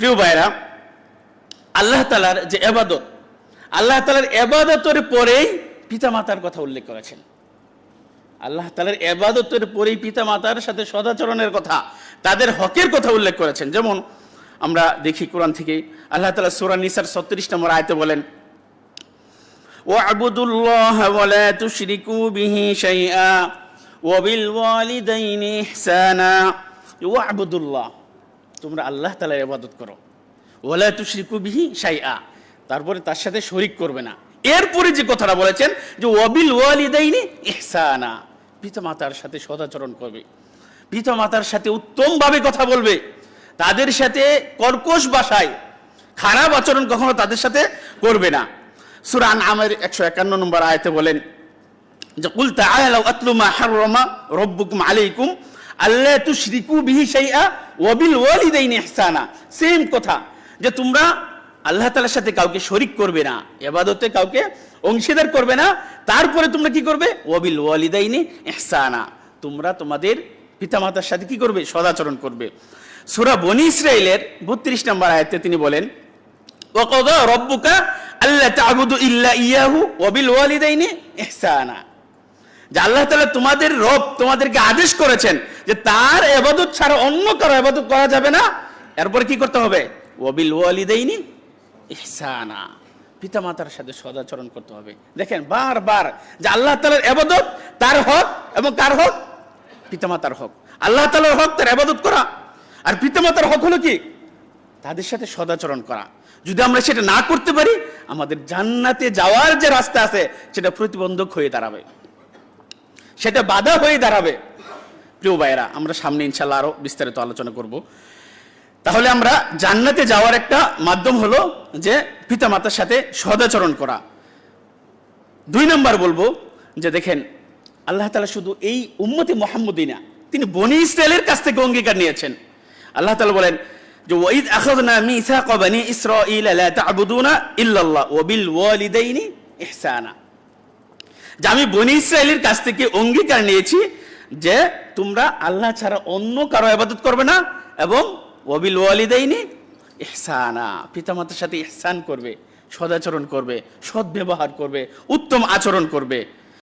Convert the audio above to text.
প্রিয় ভাইরা, আল্লাহ তালার যে এবাদত আল্লাহ তালার এবাদতের পরেই পিতা মাতার কথা উল্লেখ করেছেন। আল্লাহ তালার এবাদতের পরেই পিতামাতার সাথে সদাচরণের কথা, তাদের হকের কথা উল্লেখ করেছেন। যেমন আমরা দেখি কোরআন থেকে, আল্লাহ তালা সুরান নিসার ছত্রিশ নম্বর আয়তে বলেন ও আবুদুল্লাহ বলে তুশ্রিকু বিহি সাইয়া ওবিল ওয়ালিদাইনি ইহসানা। ও আবুদুল্লাহ তোমরা আল্লাহ তালার ইবাদত করো। ওয়ালা তুশরিকু বিহি শাইআ। তারপরে তার সাথে শরিক করবে না। এরপরে যে কথাটা বলেছেন যে, ওয়াবিল ওয়ালিদাইনি ইহসানা। পিতামাতার সাথে সদাচরণ করবে। পিতামাতার সাথে উত্তমভাবে কথা বলবে। তাদের সাথে কর্কশ বাসায় খারাপ আচরণ কখনো তাদের সাথে করবে না। সুরান আমের একশো একান্ন নম্বর আয়তে বলেন যে, কুল তাআলাউ আতলু মা হাররামা রাব্বুকুম আলাইকুম আল্লাহ তু শ্রীকু বিহি সাইয়া ওয়াবিল ওয়ালিদাইন ইহসানা। সেম কথা, যে তোমরা আল্লাহ তালার সাথে কাউকে শরিক করবে না এবাদতে কাউকে অংশীদার করবে না, তারপরে তোমরা কি করবে? ওয়াবিল ওয়ালিদাইনি ইহসানা। তোমরা তোমাদের পিতামাতার সাথে কি করবে? সদাচরণ করবে। সুরা বনি ইসরায়েলের বত্রিশ নম্বর আয়তে তিনি বলেন ওকদা রব্বুকা আল্লাহ তাবুদু ইল্লা ইয়াহু ওবিল ওয়ালিদাইনি ইহসানা। যে আল্লাহ তালা তোমাদের রব তোমাদেরকে আদেশ করেছেন যে তার এবাদত ছাড়া অন্য কারও এবাদত করা যাবে না, এরপর কি করতে হবে? ওয়াবিল ওয়ালিদাইনি ইহসানা। পিতামাতার সাথে সদাচরণ করতে হবে। দেখেন বারবার যে আল্লাহ তাআলার এবাদত তার হক এবং কার হক? পিতামাতার হক। আল্লাহ তাআলার হক তার এবাদত করা। আর পিতামাতার হক হলো কি? তাদের সাথে সদাচরণ করা। যদি আমরা সেটা না করতে পারি, আমাদের জান্নাতে যাওয়ার যে রাস্তা আছে, সেটা প্রতিবন্ধক হয়ে দাঁড়াবে। সেটা বাধা হয়ে দাঁড়াবে। প্রিয় ভাইয়েরা, আমরা সামনে ইনশাল্লাহ আরও বিস্তারিত আলোচনা করব। তাহলে আমরা জান্নাতে যাওয়ার একটা মাধ্যম হলো যে পিতামাতার সাথে সদাচরণ করা। দুই নম্বর বলব যে দেখেন, আল্লাহ তালা শুধু এই উম্মতি মোহাম্মদিনা তিনি বনি ইসরায়েলের কাছ থেকে অঙ্গীকার নিয়েছেন। আল্লাহ তালা বলেন যে, ওয়াইদ আখাযনা মিসাকা বনি ইসরাঈল লা তা'বুদুনা ইল্লাল্লাহ বিল ওয়ালিদাইনি ইহসানা। যে আমি বনি ইসরায়েলের কাছ থেকে অঙ্গীকার নিয়েছি যে তোমরা আল্লাহ ছাড়া অন্য কারও আবাদত করবে না এবং ওয়াবিল ওয়ালিদাইনি ইহসানা, পিতামাতার সাথে ইহসান করবে, সদাচরণ করবে, সদ্ব্যবহার করবে, উত্তম আচরণ করবে।